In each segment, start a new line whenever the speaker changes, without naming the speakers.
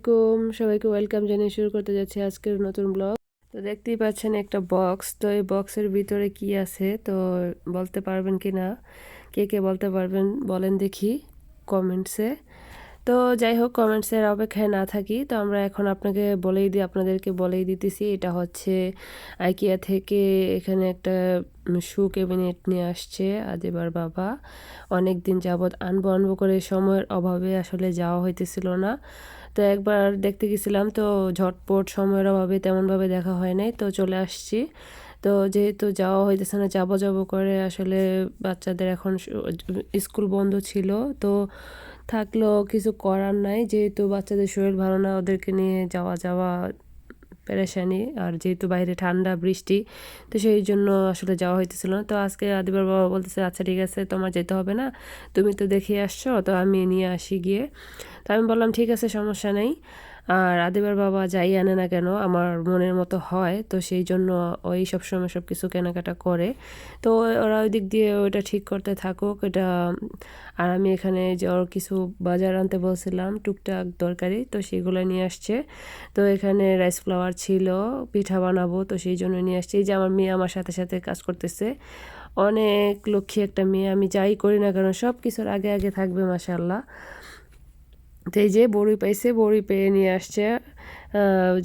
আলাইকুম। সবাইকে ওয়েলকাম জানিয়ে শুরু করতে যাচ্ছি আজকের নতুন ব্লগ। তো দেখতেই পাচ্ছেন একটা বক্স। তো এই বক্সের ভিতরে কি আছে, তো বলতে পারবেন কি না? কে কে বলতে পারবেন, বলেন দেখি কমেন্টসে। তো যাই হোক, কমেন্টসের অপেক্ষায় না থাকি। তো আমরা এখন আপনাকে বলেই দিই আপনাদেরকে বলেই দিতেছি, এটা হচ্ছে আইকিয়া থেকে এখানে একটা শু ক্যাবিনেট নিয়ে আসছে আদিবার বাবা। অনেক দিন যাবৎ আনব আনব করে সময়ের অভাবে আসলে যাওয়া হইতেছিল না। তো একবার দেখতে গেছিলাম তো ঝটপট সময়ের অভাবে তেমনভাবে দেখা হয় নাই, তো চলে আসছি। তো যেহেতু যাওয়া হইতেছে না, যাব যাব করে আসলে বাচ্চাদের এখন স্কুল বন্ধ ছিল, তো থাকলেও কিছু করার নাই। যেহেতু বাচ্চাদের শরীর ভালো না, ওদেরকে নিয়ে যাওয়া যাওয়া পেরেশানি, আর যেহেতু বাইরে ঠান্ডা, বৃষ্টি, তো সেই জন্য আসলে যাওয়া হইতেছিল না। তো আজকে আদিবার বাবা বলতেছে আচ্ছা ঠিক আছে, তোমার যেতে হবে না, তুমি তো দেখে আসছো, তো আমি নিয়ে আসি গিয়ে। তো আমি বললাম, ঠিক আছে, সমস্যা নেই। আর আদিবার বাবা যাই আনে না কেন, আমার মনের মতো হয়, তো সেই জন্য ওই সব সময় সব কিছু কেনাকাটা করে। তো ওরা ওই দিক দিয়ে ওইটা ঠিক করতে থাকুক, এটা, আর আমি এখানে যে ওর কিছু বাজার আনতে বলছিলাম, টুকটাক দরকারি তো সেগুলো নিয়ে আসছে। তো এখানে রাইস ফ্লাওয়ার ছিল, পিঠা বানাবো, তো সেই জন্য নিয়ে আসছে। এই যে আমার মেয়ে আমার সাথে সাথে কাজ করতেছে। অনেক লক্ষ্মী একটা মেয়ে, আমি যাই করি না কেন সব কিছুর আগে আগে থাকবে মাসাল্লাহ তো এই যে বড়ি পাইছে বড়ি পেয়ে নিয়ে আসছে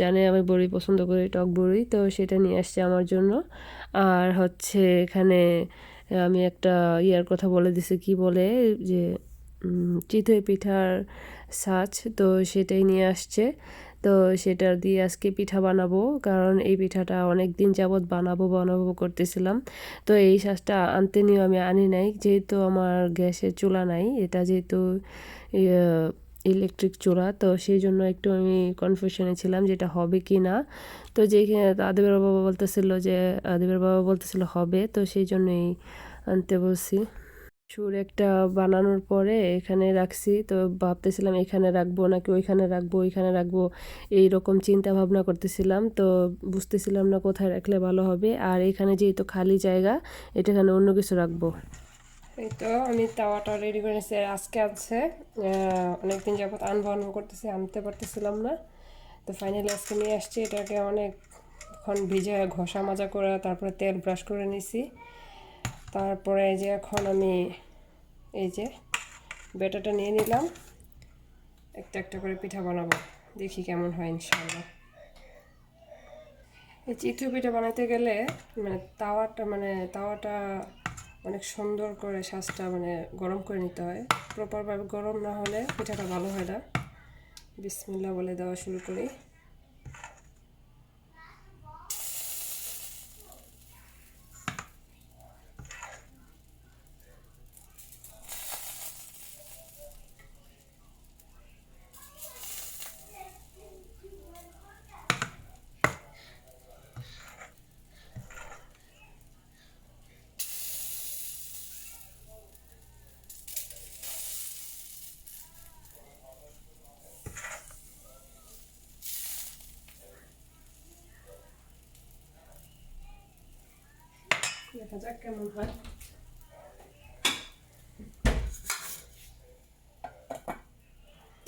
জানে আমি বড়ি পছন্দ করি, টক বড়ি তো সেটা নিয়ে আসছে আমার জন্য। আর হচ্ছে এখানে আমি একটা ইয়ার কথা বলে দিছি, কি বলে, যে চিতই পিঠার সাজ, তো সেটাই নিয়ে আসছে। তো সেটা দিয়ে আজকে পিঠা বানাবো, কারণ এই পিঠাটা অনেক দিন যাবৎ বানাবো বানাবো করতেছিলাম। তো এই সাজটা আনতে নিয়েও আমি আনি নাই, যেহেতু আমার গ্যাসের চুলা নাই, এটা যেহেতু ইলেকট্রিক চূড়া তো সেই জন্য একটু আমি কনফিউশনে ছিলাম যেটা হবে কি না। তো যেখানে আদিবের বাবা বলতেছিল যে, আদিবের বাবা বলতেছিল হবে, তো সেই জন্যই আনতে বলছি। সুর একটা বানানোর পরে এখানে রাখছি, তো ভাবতেছিলাম এখানে রাখব নাকি ওইখানে রাখব ওইখানে রাখব, এই রকম চিন্তা ভাবনা করতেছিলাম। তো বুঝতেছিলাম না কোথায় রাখলে ভালো হবে। আর এখানে যেহেতু খালি জায়গা এটা এখানে অন্য কিছু রাখব। এই তো আমি তাওয়াটা রেডি করে নিয়েছি আজকে আছে অনেকদিন যাবত আনব আনব করতেছি, আনতে পারতেছিলাম না। তো ফাইনালি আজকে নিয়ে আসছি, এটাকে অনেকক্ষণ ভিজে ঘষা মাজা করে তারপরে তেল ব্রাশ করে নিছি। তারপরে এই যে এখন আমি এই যে বেটাটা নিয়ে নিলাম, একটা একটা করে পিঠা বানাবো, দেখি কেমন হয় ইনশাল্লাহ এই চিত্র পিঠা বানাইতে গেলে মানে তাওয়াটা মানে তাওয়াটা অনেক সুন্দর করে শ্বাসটা মানে গরম করে নিতে হয়। প্রপারভাবে গরম না হলে পিঠাটা ভালো হয় না। বিসমিল্লা বলে দেওয়া শুরু করি। দেখা যাক কেমন হয়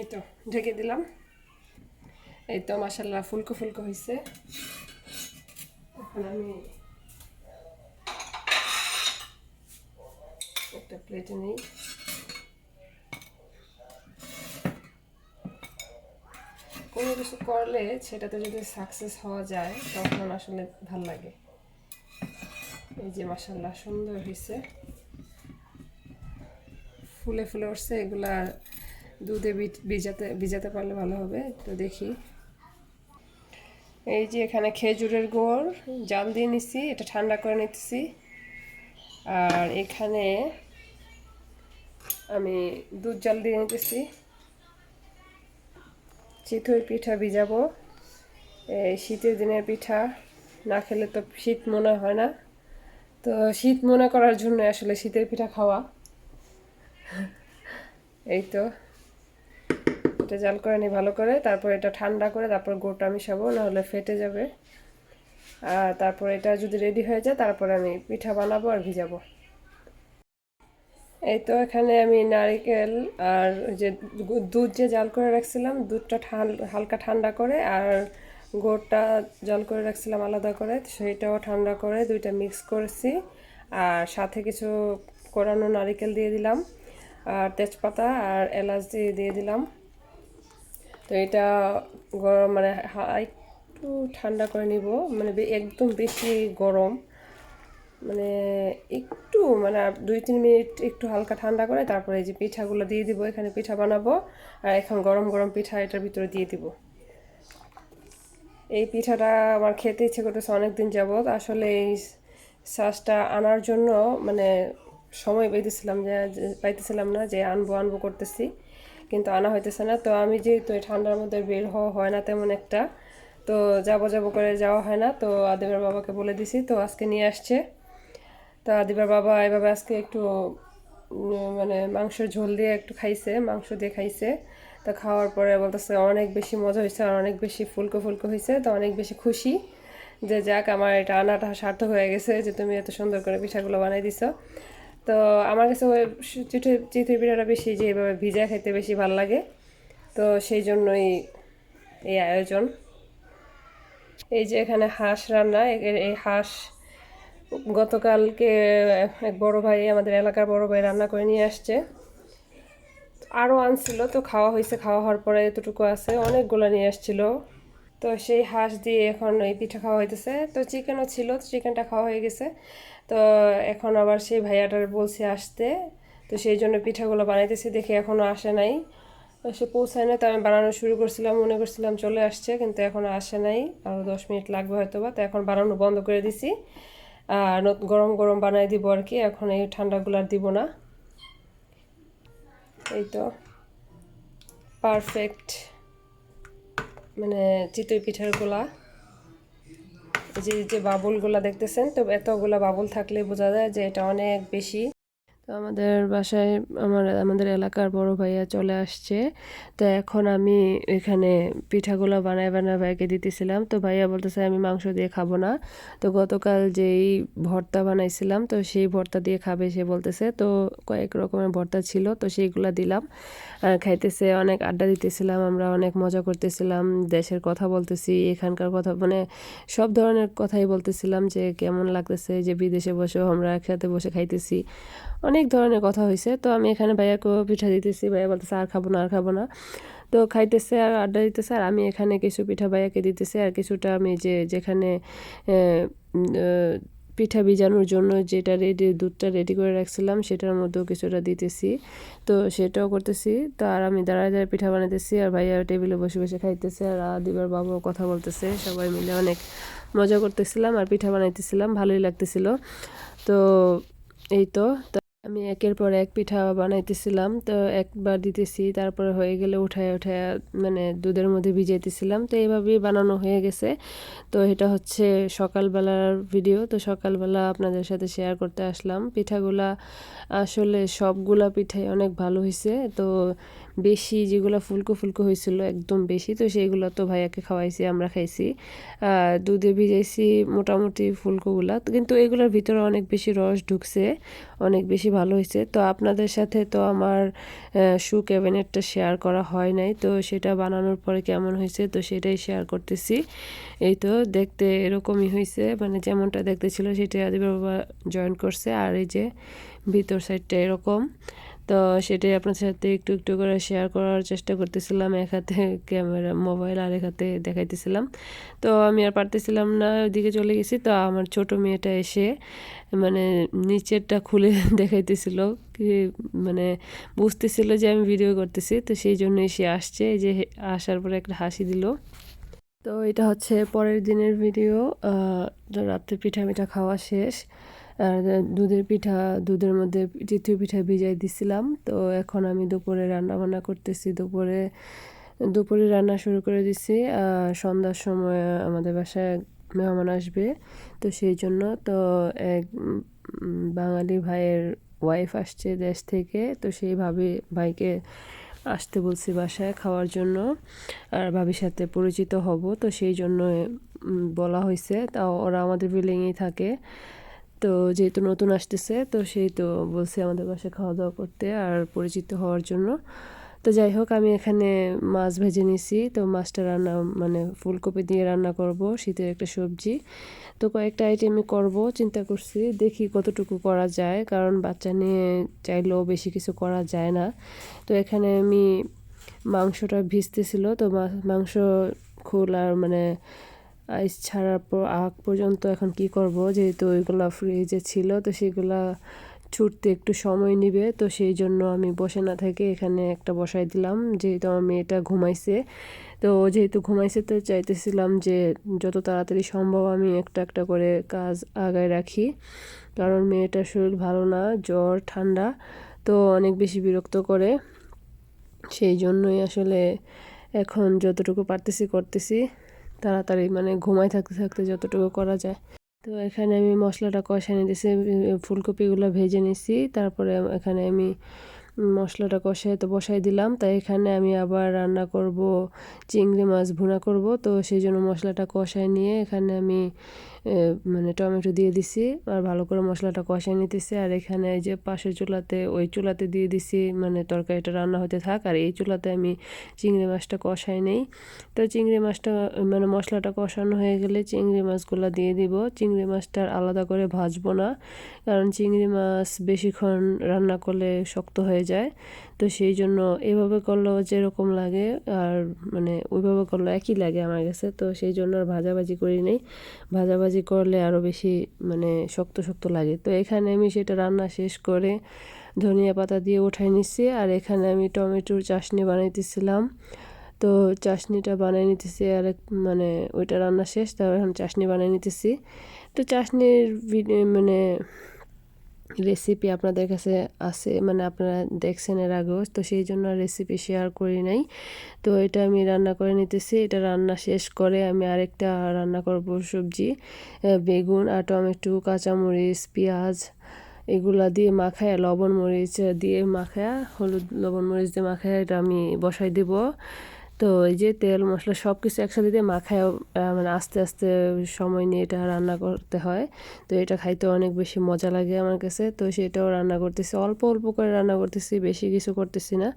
এই তো ঢেকে দিলাম। এই তো মাসাল্লাহ ফুলকো ফুলকো হয়েছে এখন আমি একটা প্লেটে নিই। কোনো কিছু করলে সেটাতে যদি সাকসেস হওয়া যায়, তখন আসলে ভালো লাগে। এই যে মাসাল্লাহ সুন্দর হয়েছে ফুলে ফুলে উঠছে, এগুলা দুধে ভিজাতে ভিজাতে পারলে ভালো হবে তো দেখি। এই যে এখানে খেজুরের গোড়, জাল দিয়ে নিছি, এটা ঠান্ডা করে নিতেছি। আর এখানে আমি দুধ জাল দিয়ে নিতেছি। চিতই পিঠা ভিজাবো। এই শীতের দিনের পিঠা, না খেলে তো শীত মনে হয় না। তো শীত মনে করার জন্য আসলে শীতের পিঠা খাওয়া। এই তো। এটা জাল করে নিই ভালো করে, তারপর এটা ঠান্ডা করে তারপর গোটা মিশাবো, নাহলে ফেটে যাবে। আর তারপর এটা যদি রেডি হয়ে যায়, তারপর আমি পিঠা বানাবো আর ভিজাবো। এই তো এখানে আমি নারিকেল আর যে দুধ যে জাল করে রাখছিলাম, দুধটা হালকা ঠান্ডা করে আর গুড়টা জল করে রাখছিলাম আলাদা করে সেইটাও ঠান্ডা করে দুইটা মিক্স করেছি। আর সাথে কিছু কোরানো নারিকেল দিয়ে দিলাম, আর তেজপাতা আর এলাচ দিয়ে দিয়ে দিলাম। তো এটা গরম মানে একটু ঠান্ডা করে নিব মানে একদম বেশি গরম। মানে একটু মানে দুই, তিন মিনিট একটু হালকা ঠান্ডা করে তারপরে এই যে পিঠাগুলো দিয়ে দিব, এখানে পিঠা বানাবো। আর এখন গরম গরম পিঠা এটার ভিতরে দিয়ে দিব। এই পিঠাটা আমার খেতে ইচ্ছে করতেছে অনেক দিন যাবৎ। আসলে এই শ্বাসটা আনার জন্য মানে সময় পাইতেছিলাম যে পাইতেছিলাম না যে আনব আনব করতেছি, কিন্তু আনা হইতেছে না। তো আমি যেহেতু এই ঠান্ডার মধ্যে বের হওয়া হয় না তেমন একটা, তো যাব যাব করে যাওয়া হয় না। তো আদিবার বাবাকে বলে দিছি, তো আজকে নিয়ে আসছে। তো আদিবার বাবা এভাবে আজকে একটু মানে মাংসের ঝোল দিয়ে একটু খাইছে, মাংস দিয়ে খাইছে। তো খাওয়ার পরে বলতেছে, অনেক বেশি মজা হয়েছে আর অনেক বেশি ফুলকো ফুলকো হয়েছে, তো অনেক বেশি খুশি। যে যাক, আমার এটা আনাটা সার্থক হয়ে গেছে যে তুমি এত সুন্দর করে পিঠাগুলো বানাই দিছো। তো আমার কাছে ওই চিঠি চিতই পিঠাটা বেশি যে এভাবে ভিজা খেতে বেশি ভালো লাগে। তো সেই জন্যই এই আয়োজন। এই যে এখানে হাঁস রান্না এই হাঁস গতকালকে এক বড় ভাই, আমাদের এলাকার বড় ভাই রান্না করে নিয়ে আসছে। আরও আনছিল, তো খাওয়া হয়েছে। খাওয়া হওয়ার পরে এতটুকু আছে, অনেকগুলো নিয়ে আসছিল। তো সেই হাঁস দিয়ে এখন এই পিঠা খাওয়া হইতেছে। তো চিকেনও ছিল, তো চিকেনটা খাওয়া হয়ে গেছে। তো এখন আবার সেই ভাইয়াটার বলছে আসতে। তো সেই জন্য পিঠাগুলো বানাইতেছি, দেখে এখনও আসে নাই। সে পৌঁছায় না তো আমি বানানো শুরু করছিলাম, মনে করছিলাম চলে আসছে, কিন্তু এখনও আসে নাই। আরও দশ মিনিট লাগবে হয়তো বা তো এখন বানানো বন্ধ করে দিছি। আর গরম গরম বানাই দিব আর কি, এখন এই ঠান্ডাগুলো আর দিব না। এই তো পারফেক্ট মানে চিতই পিঠার গোলা। যে যে বাবুলগুলা দেখতেছেন, তো এতগুলা বাবুল থাকলে বোঝা যায় যে এটা অনেক বেশি। তো আমাদের বাসায় আমার, আমাদের এলাকার বড় ভাইয়া চলে আসছে। তো এখন আমি এখানে পিঠাগুলো বানায় বানায় ভাইকে দিতেছিলাম। তো ভাইয়া বলতেছে, আমি মাংস দিয়ে খাব না। তো গতকাল যেই ভর্তা বানাইছিলাম, তো সেই ভর্তা দিয়ে খাবে সে বলতেছে। তো কয়েক রকমের ভর্তা ছিল, তো সেইগুলা দিলাম। খাইতেছে, অনেক আড্ডা দিতেছিলাম আমরা, অনেক মজা করতেছিলাম, দেশের কথা বলতেছি, এখানকার কথা মানে সব ধরনের কথাই বলতেছিলাম যে কেমন লাগতেছে, যে বিদেশে বসেও আমরা একসাথে বসে খাইতেছি। অনেক ধরনের কথা হয়েছে তো আমি এখানে ভাইয়াকেও পিঠা দিতেছি, ভাইয়া বলতেছে, আর খাব না, আর খাব না। তো খাইতেছে, আর আড্ডা দিতেছে, আর আমি এখানে কিছু পিঠা ভাইয়াকে দিতেছি, আর কিছুটা আমি যে, যেখানে পিঠা ভিজানোর জন্য যেটা রেডি দুধটা রেডি করে রাখছিলাম, সেটার মধ্যেও কিছুটা দিতেছি। তো সেটাও করতেছি। তো আর আমি দাঁড়ায় দাঁড়ায় পিঠা বানাইতেছি, আর ভাইয়া টেবিলে বসে বসে খাইতেছে, আর আদিবার বাবাও কথা বলতেছে, সবাই মিলে অনেক মজা করতেছিলাম, আর পিঠা বানাইতেছিলাম, ভালোই লাগতেছিল। তো এই তো আমি একের পর এক পিঠা বানাইতেছিলাম, তো একবার দিতেছি, তারপরে হয়ে গেলে উঠায় উঠায় মানে দুধের মধ্যে ভিজাইতেছিলাম, তো এইভাবেই বানানো হয়ে গেছে। তো এটা হচ্ছে সকালবেলার ভিডিও, তো সকালবেলা আপনাদের সাথে শেয়ার করতে আসলাম। পিঠাগুলা আসলে সবগুলা পিঠাই অনেক ভালো হয়েছে তো বেশি যেগুলো ফুলকো ফুলকো হয়েছিল, একদম বেশি। তো সেইগুলো তো ভাইয়াকে খাওয়াইছি, আমরা খাইছি। দুধে ভিজাইছি মোটামুটি ফুলকোগুলা। কিন্তু এগুলোর ভিতরে অনেক বেশি রস ঢুকছে, অনেক বেশি ভালো হয়েছে। তো আপনাদের সাথে তো আমার শু ক্যাবিনেটটা শেয়ার করা হয় নাই। তো সেটা বানানোর পরে কেমন হয়েছে, তো সেটাই শেয়ার করতেছি। এই তো দেখতে এরকমই হয়েছে মানে যেমনটা দেখতে ছিল সেটাই আদিব বাবা জয়েন করছে। আর এই যে ভিতর সাইডটা এরকম। তো সেটাই আপনার সাথে একটু একটু করে শেয়ার করার চেষ্টা করতেছিলাম। এক হাতে ক্যামেরা মোবাইল আর এক হাতে দেখাইতেছিলাম। তো আমি আর পারতেছিলাম না, ওইদিকে চলে গেছি। তো আমার ছোট মেয়েটা এসে মানে নিচেরটা খুলে দেখাইতেছিল। কি মানে বুঝতেছিল যে আমি ভিডিও করতেছি। তো সেই জন্যই সে আসছে। এই যে আসার পরে একটা হাসি দিল। তো এটা হচ্ছে পরের দিনের ভিডিও রাত্রে পিঠা মিঠা খাওয়া শেষ। দুধের পিঠা, দুধের মধ্যে চিতই পিঠা ভিজাই দিছিলাম। তো এখন আমি দুপুরে রান্না বান্না করতেছি। দুপুরে দুপুরে রান্না শুরু করে দিছি। সন্ধ্যার সময় আমাদের বাসায় মেহমান আসবে। তো সেই জন্য তো এক বাঙালি ভাইয়ের ওয়াইফ আসছে দেশ থেকে। তো সেই ভাবি, ভাইকে আসতে বলছি বাসায় খাওয়ার জন্য। আর ভাবির সাথে পরিচিত হব। তো সেই জন্য বলা হয়েছে তাও ওরা আমাদের বিল্ডিংয়েই থাকে। তো যেহেতু নতুন আসতেছে, তো সেই তো বলছে আমাদের বাসায় খাওয়া দাওয়া করতে আর পরিচিত হওয়ার জন্য। তো যাই হোক, আমি এখানে মাছ ভেজে নিছি। তো মাছটা রান্না মানে ফুলকপি দিয়ে রান্না করব, শীতের একটা সবজি। তো কয়েকটা আইটেমই করব, চিন্তা করছি দেখি কতটুকু করা যায়, কারণ বাচ্চা নিয়ে চাইলেও বেশি কিছু করা যায় না। তো এখানে আমি মাংসটা ভিজতেছিল, তো মাংস খোল আর মানে আইস ছাড়ার পর, আগ পর্যন্ত এখন কি করব? যেহেতু ওইগুলো ফ্রিজে ছিল, তো সেগুলা ছুটতে একটু সময় নিবে, তো সেই জন্য আমি বসে না থেকে এখানে একটা বসাই দিলাম। যেহেতু আমার মেয়েটা ঘুমাইছে, তো যেহেতু ঘুমাইছে, তো চাইতেছিলাম যে যত তাড়াতাড়ি সম্ভব আমি একটা একটা করে কাজ আগায় রাখি। কারণ মেয়েটার শরীর ভালো না, জ্বর, ঠান্ডা, তো অনেক বেশি বিরক্ত করে। সেই জন্যই আসলে এখন যতটুকু পারতেছি, করতেছি। তাড়াতাড়ি মানে ঘুমায় থাকতে থাকতে যতটুকু করা যায়। তো এখানে আমি মশলাটা কষাই দিয়েছি ফুলকপিগুলো ভেজে নিছি। তারপরে এখানে আমি মশলাটা কষাই তো বসাই দিলাম। তাই এখানে আমি আবার রান্না করব, চিংড়ি মাছ ভুনা করব। তো সেই জন্য মশলাটা কষাই নিয়ে এখানে আমি মানে টমেটো দিয়ে দিছি, আর ভালো করে মশলাটা কষাই নিতেছি। আর এখানে যে পাশের চুলাতে, ওই চুলাতে দিয়ে দিছি মানে তরকারিটা রান্না হতে থাক। আর এই চুলাতে আমি চিংড়ি মাছটা কষাই নেই। তো চিংড়ি মাছটা মানে মশলাটা কষানো হয়ে গেলে চিংড়ি মাছগুলো দিয়ে দিব। চিংড়ি মাছটা আলাদা করে ভাজবো না, কারণ চিংড়ি মাছ বেশিক্ষণ রান্না করলে শক্ত হয়ে যায়। তো সেই জন্য এভাবে করলেও যেরকম লাগে আর মানে ওইভাবে করলে একই লাগে আমার কাছে। তো সেই জন্য আর ভাজাভাজি করি নেই। ভাজাভাজি করলে আরও বেশি মানে শক্ত শক্ত লাগে। তো এখানে আমি সেটা রান্না শেষ করে ধনিয়া পাতা দিয়ে উঠাই নিচ্ছি আর এখানে আমি টমেটোর চাশনি বানাইতেছিলাম। তো চাশনিটা বানিয়ে নিতেছি আর মানে ওইটা রান্না শেষ, তারপর এখন চাশনি বানিয়ে নিতেছি। তো চাশনির মানে রেসিপি আপনাদের কাছে আছে মানে আপনারা দেখছেন এর আগেও, তো সেই জন্য রেসিপি শেয়ার করি নাই। তো এটা আমি রান্না করে নিতেছি, এটা রান্না শেষ করে আমি আরেকটা রান্না করব সবজি বেগুন আর টমেটো, কাঁচামরিচ, পেঁয়াজ, এগুলা দিয়ে মাখায়, লবণ মরিচ দিয়ে মাখায়, হলুদ লবণ মরিচ দিয়ে মাখায় এটা আমি বসাই দেব। তো এই যে তেল মশলা সব কিছু একসাথে দিয়ে মাখায় মানে আস্তে আস্তে সময় নিয়ে এটা রান্না করতে হয়। তো এটা খাইতে অনেক বেশি মজা লাগে আমার কাছে। তো সেটাও রান্না করতেছি। অল্প অল্প করে রান্না করতেছি, বেশি কিছু করতেছি না।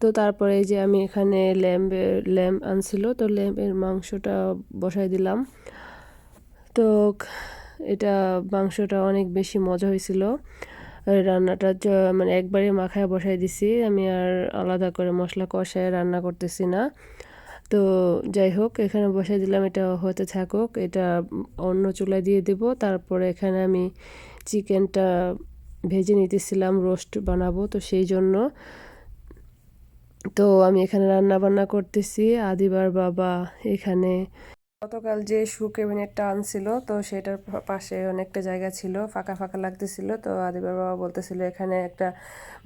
তো তারপরে এই যে আমি এখানে ল্যাম্পের ল্যাম্প আনছিল। তো ল্যাম্পের মাংসটা বসাই দিলাম। তো এটা মাংসটা অনেক বেশি মজা হয়েছিল। রান্নাটা মানে একবারে মাখায় বসাই দিছি। আমি আর আলাদা করে মশলা কষায় রান্না করতেছি না। তো যাই হোক, এখানে বসাই দিলাম, এটা হতে থাকুক। এটা অন্য চুলায় দিয়ে দেব। তারপরে এখানে আমি চিকেনটা ভেজে নিতেছিলাম, রোস্ট বানাবো তো সেই জন্য। তো আমি এখানে রান্না বান্না করতেছি। আদিবার বাবা এখানে গতকাল যে শু কেবিনেটটা আনছিল, তো সেটার পাশে অনেকটা জায়গা ছিল, ফাঁকা ফাঁকা লাগতেছিল। তো আদিবার বাবা বলতেছিল, এখানে একটা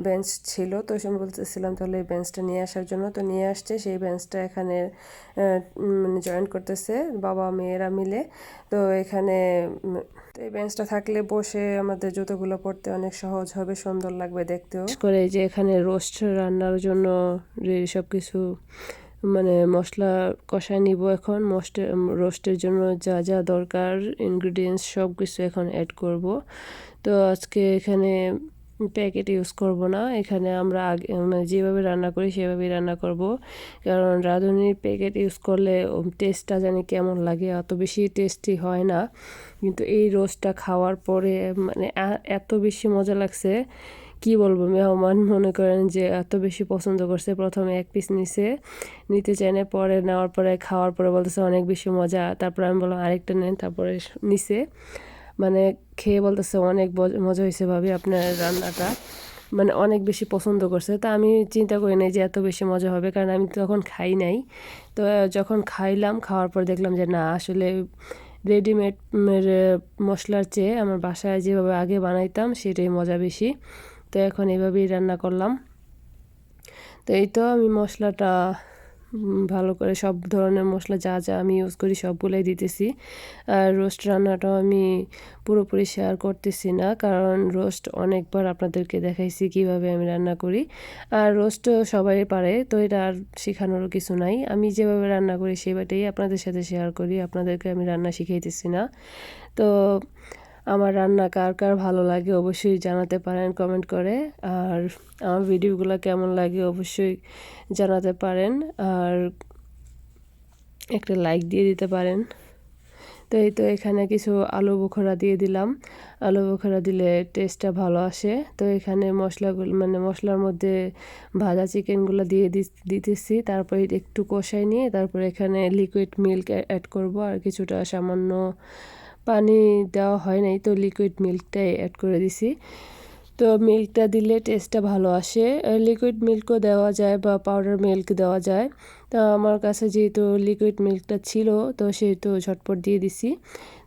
বেঞ্চ ছিল। তো সে বলতেছিলাম, তাহলে এই বেঞ্চটা নিয়ে আসার জন্য। তো নিয়ে আসছে, সেই বেঞ্চটা এখানে মানে জয়েন করতেছে বাবা, মেয়েরা মিলে। তো এখানে তো এই বেঞ্চটা থাকলে বসে আমাদের জুতোগুলো পড়তে অনেক সহজ হবে, সুন্দর লাগবে দেখতেও। করে যে এখানে রোস্ট রান্নার জন্য সব কিছু মানে মশলা কষায় নিব এখন। মস্টে রোস্টের জন্য যা যা দরকার ইনগ্রিডিয়েন্টস সব কিছু এখন অ্যাড করব। তো আজকে এখানে প্যাকেট ইউজ করব না। এখানে আমরা আগে মানে যেভাবে রান্না করি সেভাবেই রান্না করব। কারণ রাঁধুনির প্যাকেট ইউজ করলে টেস্টটা জানি কেমন লাগে, অত বেশি টেস্টি হয় না। কিন্তু এই রোস্টটা খাওয়ার পরে মানে এত বেশি মজা লাগছে কি বলব, মেহমান মনে করেন যে এত বেশি পছন্দ করছে, প্রথমে এক পিস নিছে, নিতে চাই না পরে নেওয়ার পরে, খাওয়ার পরে বলতেছে অনেক বেশি মজা, তারপরে আমি বললাম, আরেকটা নেন তারপরে নিছে। মানে খেয়ে বলতেছে অনেক মজা হয়েছে ভাবি আপনার রান্নাটা। মানে অনেক বেশি পছন্দ করছে। তা আমি চিন্তা করি নাই যে এত বেশি মজা হবে, কারণ আমি তখন খাই নাই। তো যখন খাইলাম, খাওয়ার পর দেখলাম যে না, আসলে রেডিমেড মশলার চেয়ে আমার বাসায় যেভাবে আগে বানাইতাম, সেটাই মজা বেশি। তো এখন এভাবেই রান্না করলাম। তো এই তো আমি মশলাটা ভালো করে সব ধরনের মশলা যা যা আমি ইউজ করি সবগুলোই দিতেছি। আর রোস্ট রান্নাটাও আমি পুরোপুরি শেয়ার করতেছি না, কারণ রোস্ট অনেকবার আপনাদেরকে দেখাইছি কীভাবে আমি রান্না করি। আর রোস্ট সবাই পারে, তো এটা আর শেখানোরও কিছু নাই। আমি যেভাবে রান্না করি সেভাবেই আপনাদের সাথে শেয়ার করি, আপনাদেরকে আমি রান্না শিখাইতেছি না। তো আমার রান্না কার কার ভালো লাগে অবশ্যই জানাতে পারেন কমেন্ট করে। আর আমার ভিডিওগুলো কেমন লাগে অবশ্যই জানাতে পারেন। আর একটা লাইক দিয়ে দিতে পারেন। তো এই তো এখানে কিছু আলু বোখরা দিয়ে দিলাম। আলু বোখরা দিলে টেস্টটা ভালো আসে। তো এখানে মশলাগুলো মানে মশলার মধ্যে ভাজা চিকেনগুলো দিয়ে দিতেছি। তারপরে একটু কষাই নিয়ে তারপরে এখানে লিকুইড মিল্ক অ্যাড করব। আর কিছুটা সামান্য পানি দেওয়া হয় নাই, তো লিকুইড মিল্কটাই অ্যাড করে দিছি। তো মিল্কটা দিলে টেস্টটা ভালো আসে। লিকুইড মিল্কও দেওয়া যায় বা পাউডার মিল্ক দেওয়া যায়। তো আমার কাছে যেহেতু লিকুইড মিল্কটা ছিল, তো সেহেতু ঝটপট দিয়ে দিছি।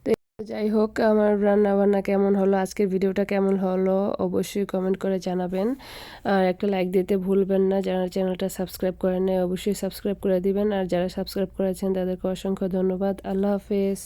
তো যাই হোক, আমার রান্না বান্না কেমন হলো, আজকের ভিডিওটা কেমন হলো, অবশ্যই কমেন্ট করে জানাবেন। আর একটা লাইক দিতে ভুলবেন না, যারা চ্যানেলটা সাবস্ক্রাইব করেন অবশ্যই সাবস্ক্রাইব করে দিবেন। আর যারা সাবস্ক্রাইব করেছেন, তাদেরকে অসংখ্য ধন্যবাদ। আল্লাহ হাফেজ।